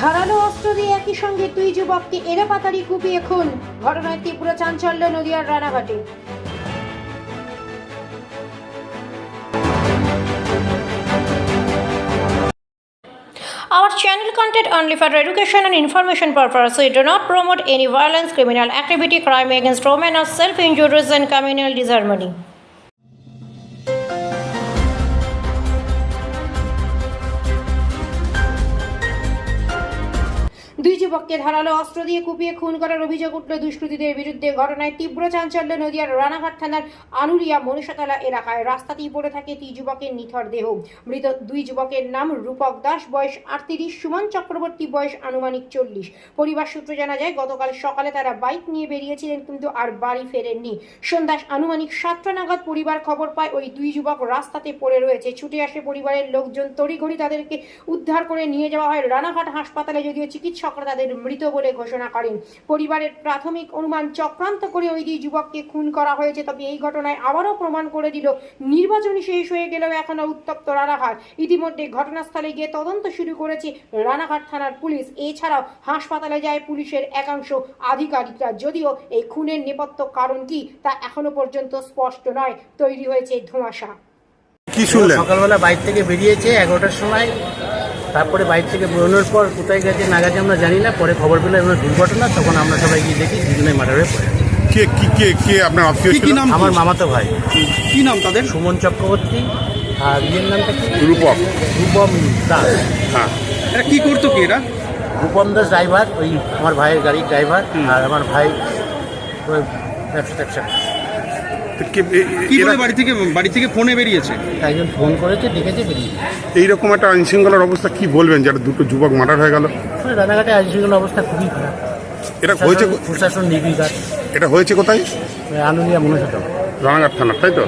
ধারালো অস্ত্র দিয়ে একই সঙ্গে দুই যুবককে এড়াপাতাড়ি কুপিয়ে খুন ঘটনায় তীব্র চাঞ্চল্য নদিয়ার রানাঘাটে Our channel content only for education and information purpose. We do not promote any violence, criminal activity, crime against women, or self-injuries and communal disharmony. যুবককে ধারালো অস্ত্র দিয়ে কুপিয়ে খুন করার অভিযোগ উঠল দুষ্কৃতীদের বিরুদ্ধে ঘটনায় তীব্র চাঞ্চল্য। নদিয়ার রানাঘাট থানার আনুরিয়া মনীষাতলা এলাকায় রাস্তাতেই পড়ে থাকে দুই যুবকের নিথর দেহ। মৃত দুই যুবকের নাম রূপক দাস, বয়স আটত্রিশ, সুমন চক্রবর্তী, বয়স আনুমানিক চল্লিশ। পরিবার সূত্রে জানা যায়, গতকাল সকালে তারা বাইক নিয়ে বেরিয়েছিলেন কিন্তু আর বাড়ি ফেরেননি। সন্ধ্যা আনুমানিক সাতটা নাগাদ পরিবার খবর পায়, ওই দুই যুবক রাস্তাতে পড়ে রয়েছে। ছুটে আসে পরিবারের লোকজন, তড়িঘড়ি তাদেরকে উদ্ধার করে নিয়ে যাওয়া হয়। রানাঘাট হাসপাতালে যদিও চিকিৎসকরা তাদের মৃত বলে ঘোষণা করেন। পরিবারের প্রাথমিক অনুমান চক্রান্ত করে ওই দুই যুবককে খুন করা হয়েছে তবে এই ঘটনায় আবারও প্রমাণ করে দিল নির্বাচনী শেষ হয়ে গেলেও এখনও উত্তপ্ত রানাঘাট। ইতিমধ্যে ঘটনাস্থলে গিয়ে তদন্ত শুরু করেছে রানাঘাট থানার পুলিশ। এছাড়াও হাসপাতালে যায় পুলিশের একাংশ আধিকারিকরা। যদিও এই খুনের নেপথ্য কারণ কি তা এখনও পর্যন্ত স্পষ্ট নয়। তৈরি হয়েছে ধোঁয়াশা। সকালবেলা বাইর থেকে বেরিয়েছে এগারোটার সময়। তারপরে বাইর থেকে বেরোনোর পর কোথায় গেছে না গেছে আমরা জানি না। পরে খবর পেলাম এবার দুর্ঘটনা তখন আমরা সবাই গিয়ে দেখি দুজনে মার্ডার হয়ে পড়ে। কে কি কে কে আপনার আত্মীয় কি কি ছিল? নাম? আমার মামাতো ভাই। কি নাম তাদের? সুমন চক্রবর্তী। আর ইয়ের নামটা কি? রূপক রূপম দাস। হ্যাঁ। এরা কি করতো কি এরা? রূপম দাস ড্রাইভার ওই আমার ভাইয়ের গাড়ির ড্রাইভার আর আমার ভাই ওই ব্যবসা ট্যাবসা কে- করে বাড়ি থেকে বাড়ি থেকে ফোনে বেরিয়েছে? একজন ফোন করেছে দেখেছে বেরিয়েছে এইরকম একটা আইনশৃঙ্খলার অবস্থা কি বলবেন যারা দুটো যুবক মার্ডার হয়ে গেল? রানাঘাটে আইনশৃঙ্খলার অবস্থা খুবই খারাপ। এটা হয়েছে প্রশাসন- নির্বিকার এটা হয়েছে কোথায়? আনুলিয়া মনে হতো রানাঘাট থানার তাই তো?